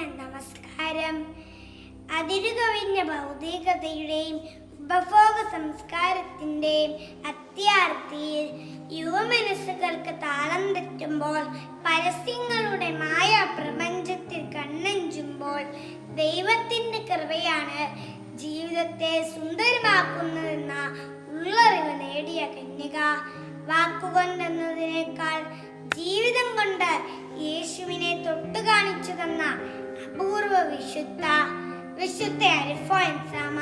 നമസ്കാരം. അതിരുകവിഞ്ഞ ഭൗതികതയുടെയും ഉപഭോഗ സംസ്കാരത്തിന്റെയും അത്യാർത്തിയിൽ യുവമനസ്സുകൾക്ക് താളം തെറ്റുമ്പോൾ പരസ്യങ്ങളുടെ മായ പ്രപഞ്ചത്തിൽ കണ്ണഞ്ചുമ്പോൾ ദൈവത്തിന്റെ കൃപയാണ് ജീവിതത്തെ സുന്ദരമാക്കുന്നതെന്ന ഉള്ളറിവ് നേടിയ കന്യക. വാക്കുകൊണ്ടെന്നതിനേക്കാൾ ജീവിതം കൊണ്ട് യേശുവിനെ തൊട്ടു കാണിച്ചു തന്ന വിശുദ്ധ വിശുദ്ധ അൽഫോൻസാമ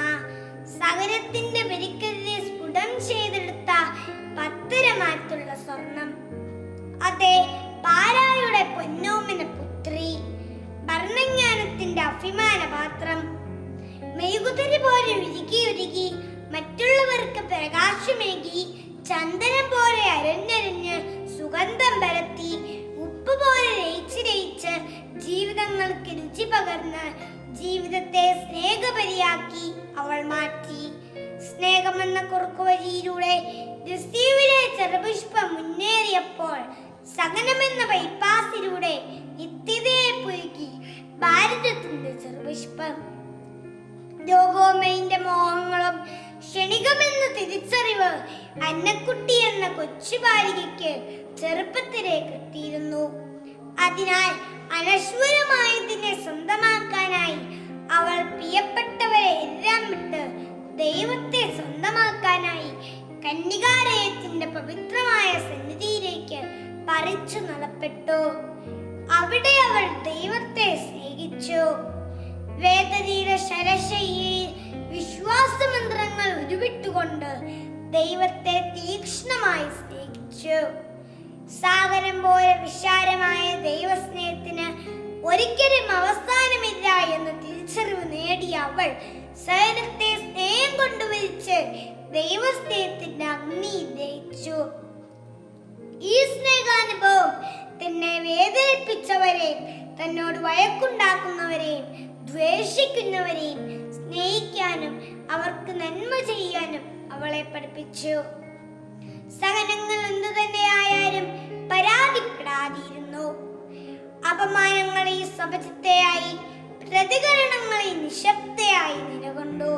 സകലത്തിന്റെ പെരിക്കലിനെ സ്ഫുടം ചെയ്തെടുത്ത പത്തരമാറ്റുള്ള സ്വർണം. അതെ പാരായുടെ പൊന്നോമിന പുത്രി ഭരണജ്ഞാനത്തിന്റെ അഭിമാന പാത്രം. മെഴുകുതിരി പോലെ ഉരുകി ഉരുകി മറ്റുള്ളവർക്ക് പ്രകാശമേകി രുചി പകർന്ന് ജീവിതത്തെ സ്നേഹപരിയാക്കി അവൾ മാറ്റി. സ്നേഹമെന്ന കുറുക്കുവഴിയിലൂടെ ദ്വീപിലെ ചെറുപുഷ്പം മുന്നേറിയപ്പോൾ സഹനമെന്ന ബൈപ്പാസിലൂടെ നിത്യതയെ പുരുക്കി ഭാരതത്തിന്റെ ചെറുപുഷ്പം. ലോകോമയിന്റെ മോഹങ്ങളും ക്ഷണികമെന്ന തിരിച്ചറിവ് അന്നക്കുട്ടി എന്ന കൊച്ചു ബാലികയ്ക്ക് ചെറുപ്പത്തിലേ കിട്ടിയിരുന്നു. അതിനാൽ അനശ്വരമായതിനെ സ്വന്തമാക്കാനായി അവൾ പ്രിയപ്പെട്ടവരെ എല്ലാം വിട്ട് ദൈവത്തെ സ്വന്തമാക്കാനായി കന്യകാലയത്തിന്റെ പവിത്രമായ സന്നിധിയിലേക്ക് പറിച്ചു നടപ്പെട്ടു. അവിടെ അവൾ ദൈവത്തെ സ്നേഹിച്ചു. വേദനയുടെ ശരശയിൽ വിശ്വാസമന്ത്രങ്ങൾ ഉരുവിട്ടുകൊണ്ട് ദൈവത്തെ തീക്ഷ്ണമായി സ്നേഹിച്ചു. സാഗരം പോലെ വിശാലമായ ദൈവസ്നേഹത്തിന് ഒരിക്കലും അവസാനമില്ല എന്ന തിരിച്ചറിവ് നേടിയ അവൾ സൈനത്തെ സ്നേഹം കൊണ്ടുവരിച്ച് ദൈവസ്നേഹത്തിന്റെ അഗ്നി ദഹിച്ചു ഈ സ്നേഹാനുഭവം തന്നെ വേദനിപ്പിച്ചവരെയും തന്നോട് വഴക്കുണ്ടാക്കുന്നവരെയും ദ്വേഷിക്കുന്നവരെയും സ്നേഹിക്കാനും അവർക്ക് നന്മ ചെയ്യാനും അവളെ പഠിപ്പിച്ചു. സഹനങ്ങൾ എന്തു തന്നെയായാലും പരാതിപ്പെടാതിരുന്നു. അപമാനങ്ങളെ സബജത്തെയായി പ്രതികരണങ്ങളെ നിശബ്ദയായി നിലകൊണ്ടു.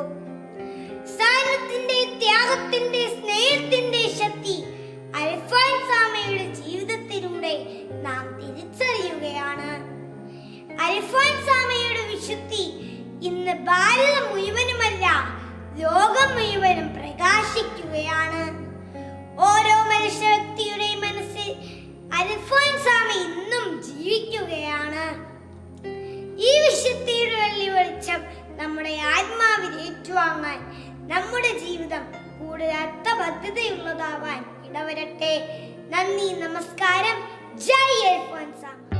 സൈന്യത്തിന്റെ ത്യാഗത്തിന്റെ സ്നേഹത്തിന്റെ ശക്തി അൽഫോൻസാമയുടെ ജീവിതത്തിലൂടെ നാം തിരിച്ചറിയുകയാണ്. അൽഫോൻസാമയുടെ വിശുദ്ധി ഇന്ന് ഭാരതം മുഴുവനുമല്ല ലോകം മുഴുവനും പ്രകാശിക്കുകയാണ്. ഓരോ മനുഷ്യ വ്യക്തിയുടെയും മനസ്സിൽ അൽഫോൻസാമ ഏറ്റുവാങ്ങാൻ നമ്മുടെ ജീവിതം കൂടുതൽ അർത്ഥബദ്ധതയുള്ളതാവാൻ ഇടവരട്ടെ. നന്ദി നമസ്കാരം. ജയ് അൽഫോൻസാമ